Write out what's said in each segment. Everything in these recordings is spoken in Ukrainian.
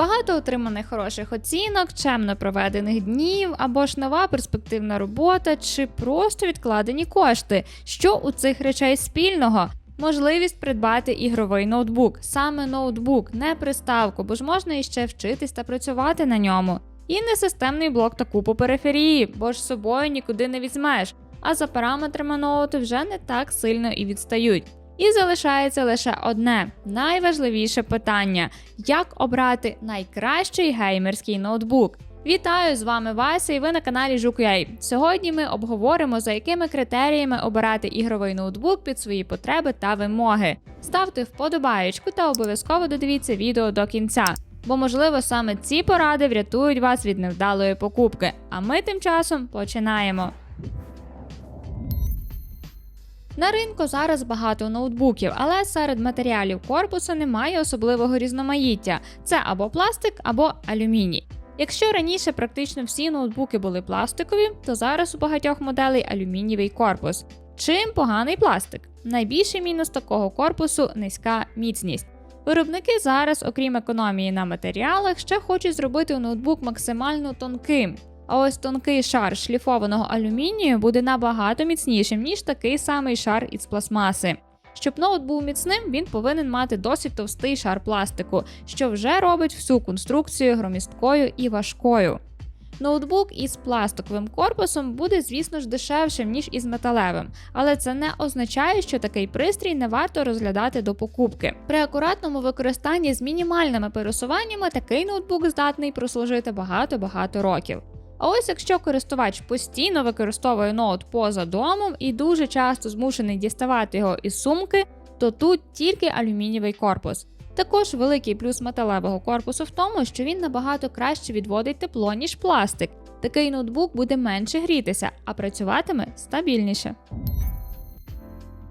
Багато отриманих хороших оцінок, чемно проведених днів, або ж нова перспективна робота, чи просто відкладені кошти. Що у цих речей спільного? Можливість придбати ігровий ноутбук, саме ноутбук, не приставку, бо ж можна іще вчитись та працювати на ньому. І не системний блок та купу периферії, бо ж з собою нікуди не візьмеш. А за параметрами ноуту вже не так сильно і відстають. І залишається лише одне найважливіше питання: як обрати найкращий геймерський ноутбук. Вітаю з вами Вася, і ви на каналі Жук.ua. Сьогодні ми обговоримо, за якими критеріями обирати ігровий ноутбук під свої потреби та вимоги. Ставте вподобаєчку та обов'язково додивіться відео до кінця, бо можливо саме ці поради врятують вас від невдалої покупки. А ми тим часом починаємо. На ринку зараз багато ноутбуків, але серед матеріалів корпусу немає особливого різноманіття. Це або пластик, або алюміній. Якщо раніше практично всі ноутбуки були пластикові, то зараз у багатьох моделей алюмінієвий корпус. Чим поганий пластик? Найбільший мінус такого корпусу низька міцність. Виробники зараз, окрім економії на матеріалах, ще хочуть зробити ноутбук максимально тонким. А ось тонкий шар шліфованого алюмінію буде набагато міцнішим, ніж такий самий шар із пластмаси. Щоб ноут був міцним, він повинен мати досить товстий шар пластику, що вже робить всю конструкцію громісткою і важкою. Ноутбук із пластиковим корпусом буде, звісно ж, дешевшим, ніж із металевим, але це не означає, що такий пристрій не варто розглядати до покупки. При акуратному використанні з мінімальними пересуваннями такий ноутбук здатний прослужити багато-багато років. А ось якщо користувач постійно використовує ноут поза домом і дуже часто змушений діставати його із сумки, то тут тільки алюмінієвий корпус. Також великий плюс металевого корпусу в тому, що він набагато краще відводить тепло, ніж пластик. Такий ноутбук буде менше грітися, а працюватиме стабільніше.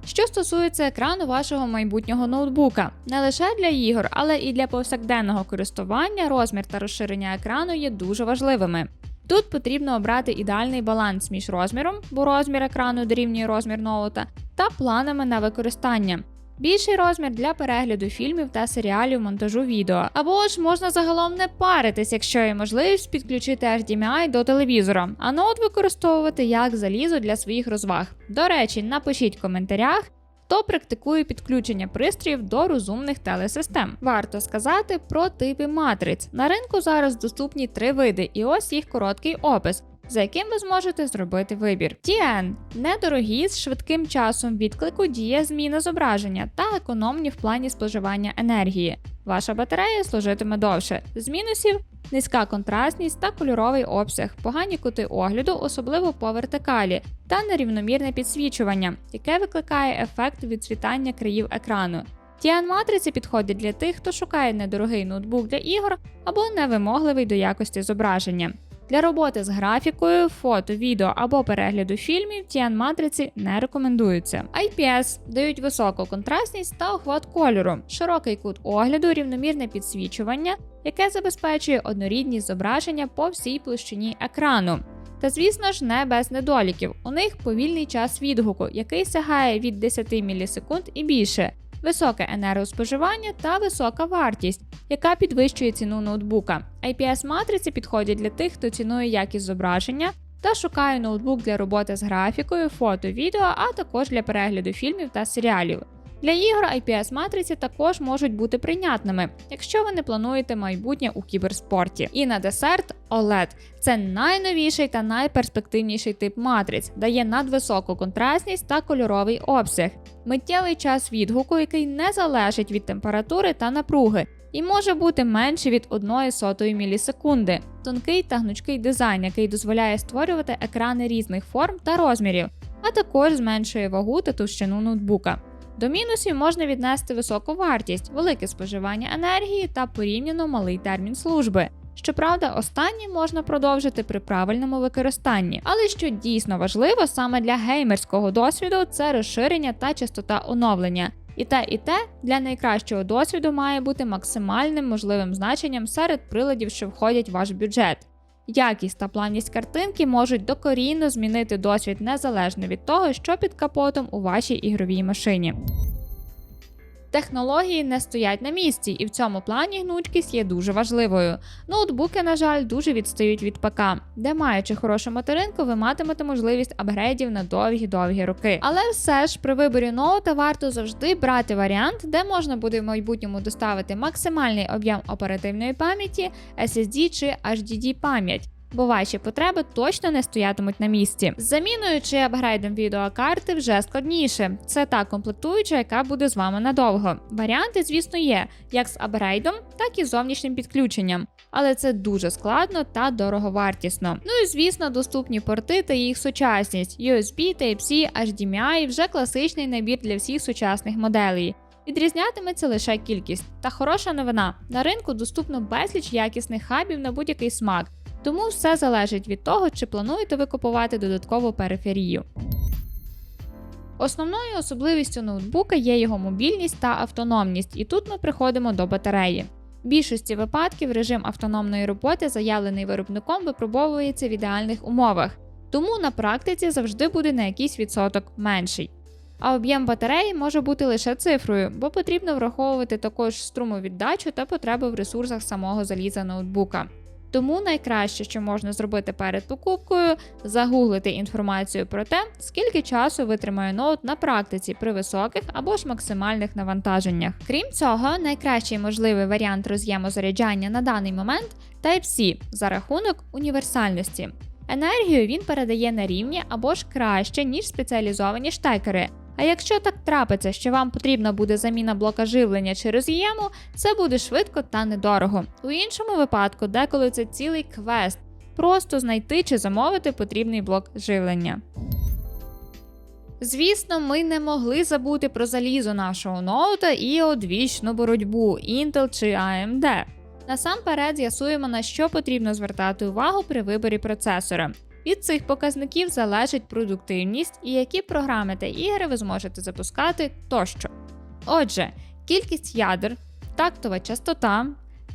Що стосується екрану вашого майбутнього ноутбука, не лише для ігор, але і для повсякденного користування розмір та розширення екрану є дуже важливими. Тут потрібно обрати ідеальний баланс між розміром, бо розмір екрану дорівнює розмір ноута, та планами на використання. Більший розмір для перегляду фільмів та серіалів монтажу відео. Або ж можна загалом не паритись, якщо є можливість підключити HDMI до телевізора, а ноут використовувати як залізо для своїх розваг. До речі, напишіть в коментарях. Хто практикує підключення пристроїв до розумних телесистем? Варто сказати про типи матриць. На ринку зараз доступні три види, і ось їх короткий опис, за яким ви зможете зробити вибір. TN – недорогі з швидким часом відклику діє зміна зображення та економні в плані споживання енергії. Ваша батарея служитиме довше. З мінусів низька контрастність та кольоровий обсяг, погані кути огляду, особливо по вертикалі, та нерівномірне підсвічування, яке викликає ефект відцвітання країв екрану. Тіан матриці підходять для тих, хто шукає недорогий ноутбук для ігор або невимогливий до якості зображення. Для роботи з графікою, фото, відео або перегляду фільмів тіан матриці не рекомендуються. IPS дають високу контрастність та охват кольору, широкий кут огляду, рівномірне підсвічування, яке забезпечує однорідність зображення по всій площині екрану. Та, звісно ж, не без недоліків. У них повільний час відгуку, який сягає від 10 мілісекунд і більше, високе енергоспоживання та висока вартість, яка підвищує ціну ноутбука. IPS матриці підходять для тих, хто цінує якість зображення та шукає ноутбук для роботи з графікою, фото, відео, а також для перегляду фільмів та серіалів. Для ігор IPS матриці також можуть бути прийнятними, якщо ви не плануєте майбутнє у кіберспорті. І на десерт OLED. Це найновіший та найперспективніший тип матриць, дає надвисоку контрастність та кольоровий обсяг, миттєвий час відгуку, який не залежить від температури та напруги. І може бути менше від 1 сотої мілісекунди, тонкий та гнучкий дизайн, який дозволяє створювати екрани різних форм та розмірів, а також зменшує вагу та товщину ноутбука. До мінусів можна віднести високу вартість, велике споживання енергії та порівняно малий термін служби. Щоправда, останні можна продовжити при правильному використанні, але що дійсно важливо саме для геймерського досвіду, це розширення та частота оновлення. І те, і те для найкращого досвіду має бути максимальним можливим значенням серед приладів, що входять в ваш бюджет. Якість та плавність картинки можуть докорінно змінити досвід незалежно від того, що під капотом у вашій ігровій машині. Технології не стоять на місці, і в цьому плані гнучкість є дуже важливою. Ноутбуки, на жаль, дуже відстають від ПК, де маючи хорошу материнку, ви матимете можливість апгрейдів на довгі-довгі роки. Але все ж при виборі ноута варто завжди брати варіант, де можна буде в майбутньому доставити максимальний об'єм оперативної пам'яті, SSD чи HDD пам'ять. Бо ваші потреби точно не стоятимуть на місці. З заміною чи апгрейдом відеокарти вже складніше. Це та комплектуюча, яка буде з вами надовго. Варіанти, звісно, є як з апгрейдом, так і з зовнішнім підключенням. Але це дуже складно та дороговартісно. Ну і звісно, доступні порти та їх сучасність: USB, Type-C, HDMI – вже класичний набір для всіх сучасних моделей. Відрізнятиметься лише кількість. Та хороша новина: на ринку доступно безліч якісних хабів на будь-який смак. Тому все залежить від того, чи плануєте ви купувати додаткову периферію. Основною особливістю ноутбука є його мобільність та автономність, і тут ми приходимо до батареї. В більшості випадків режим автономної роботи, заявлений виробником, випробовується в ідеальних умовах, тому на практиці завжди буде на якийсь відсоток менший. А об'єм батареї може бути лише цифрою, бо потрібно враховувати також струмовіддачу та потреби в ресурсах самого заліза ноутбука. Тому найкраще, що можна зробити перед покупкою, загуглити інформацію про те, скільки часу витримає ноут на практиці при високих або ж максимальних навантаженнях. Крім цього, найкращий можливий варіант роз'єму заряджання на даний момент Type-C за рахунок універсальності. Енергію він передає на рівні або ж краще, ніж спеціалізовані штекери. А якщо так трапиться, що вам потрібна буде заміна блока живлення чи роз'єму, це буде швидко та недорого. У іншому випадку, деколи це цілий квест, просто знайти чи замовити потрібний блок живлення. Звісно, ми не могли забути про залізо нашого ноута і одвічну боротьбу Intel чи AMD. Насамперед з'ясуємо, на що потрібно звертати увагу при виборі процесора. Від цих показників залежить продуктивність і які програми та ігри ви зможете запускати тощо. Отже, кількість ядер, тактова частота,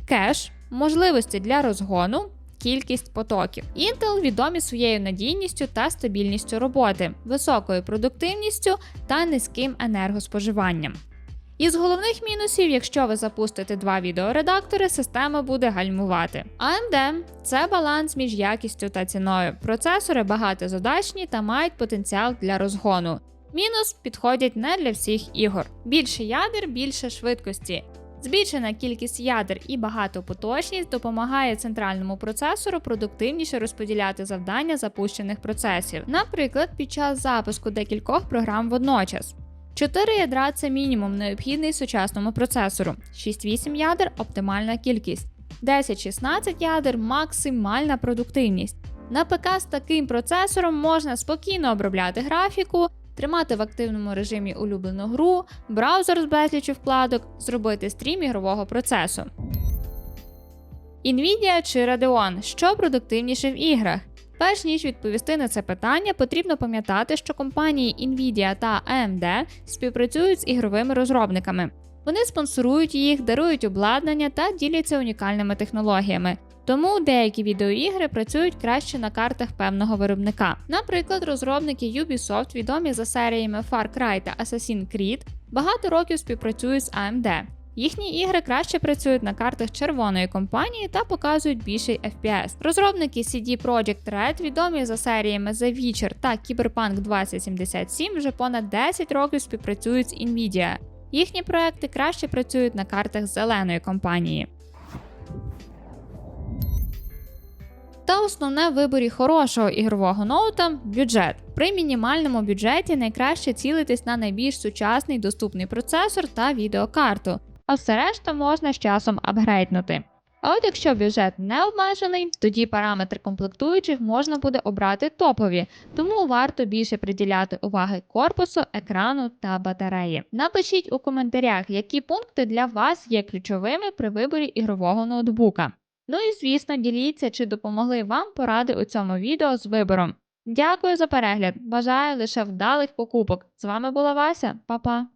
кеш, можливості для розгону, кількість потоків. Intel відомі своєю надійністю та стабільністю роботи, високою продуктивністю та низьким енергоспоживанням. Із головних мінусів, якщо ви запустите два відеоредактори, система буде гальмувати. AMD – це баланс між якістю та ціною. Процесори багатозадачні та мають потенціал для розгону. Мінус підходять не для всіх ігор. Більше ядер, більше швидкості. Збільшена кількість ядер і багатопоточність допомагає центральному процесору продуктивніше розподіляти завдання запущених процесів, наприклад, під час запуску декількох програм водночас. 4 ядра це мінімум необхідний сучасному процесору, 6-8 ядер оптимальна кількість, 10-16 ядер максимальна продуктивність. На ПК з таким процесором можна спокійно обробляти графіку, тримати в активному режимі улюблену гру, браузер з безлічю вкладок, зробити стрім ігрового процесу. Nvidia чи Radeon, що продуктивніше в іграх? Перш ніж відповісти на це питання, потрібно пам'ятати, що компанії Nvidia та AMD співпрацюють з ігровими розробниками. Вони спонсорують їх, дарують обладнання та діляться унікальними технологіями. Тому деякі відеоігри працюють краще на картах певного виробника. Наприклад, розробники Ubisoft, відомі за серіями Far Cry та Assassin's Creed, багато років співпрацюють з AMD. Їхні ігри краще працюють на картах червоної компанії та показують більший FPS. Розробники CD Projekt Red, відомі за серіями The Witcher та Cyberpunk 2077, вже понад 10 років співпрацюють з Nvidia. Їхні проекти краще працюють на картах зеленої компанії. Та основне в виборі хорошого ігрового ноута бюджет. При мінімальному бюджеті найкраще цілитись на найбільш сучасний доступний процесор та відеокарту а все решта можна з часом апгрейднути. А от якщо бюджет не обмежений, тоді параметри комплектуючих можна буде обрати топові, тому варто більше приділяти уваги корпусу, екрану та батареї. Напишіть у коментарях, які пункти для вас є ключовими при виборі ігрового ноутбука. Ну і звісно, діліться, чи допомогли вам поради у цьому відео з вибором. Дякую за перегляд! Бажаю лише вдалих покупок! З вами була Вася, Па-па!